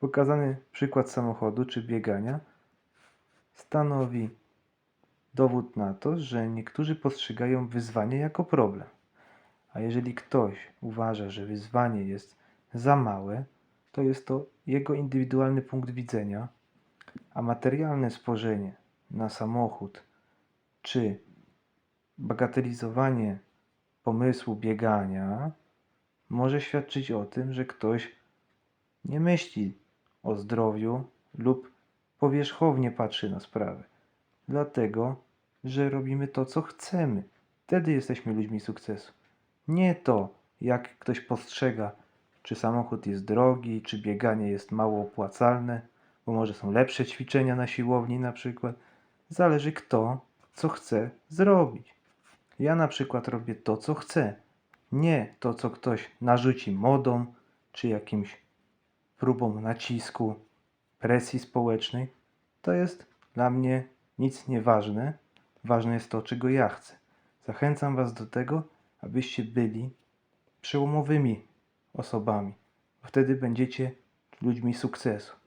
Pokazany przykład samochodu czy biegania stanowi dowód na to, że niektórzy postrzegają wyzwanie jako problem. A jeżeli ktoś uważa, że wyzwanie jest za małe, to jest to jego indywidualny punkt widzenia, a materialne spojrzenie na samochód czy bagatelizowanie pomysłu biegania może świadczyć o tym, że ktoś nie myśli o zdrowiu lub powierzchownie patrzy na sprawę. Dlatego, że robimy to, co chcemy. Wtedy jesteśmy ludźmi sukcesu. Nie to, jak ktoś postrzega, czy samochód jest drogi, czy bieganie jest mało opłacalne, bo może są lepsze ćwiczenia na siłowni na przykład. Zależy kto, co chce zrobić. Ja na przykład robię to, co chcę. Nie to, co ktoś narzuci modą, czy jakimś próbą nacisku, presji społecznej. To jest dla mnie nic nieważne. Ważne jest to, czego ja chcę. Zachęcam Was do tego, abyście byli przełomowymi osobami. Wtedy będziecie ludźmi sukcesu.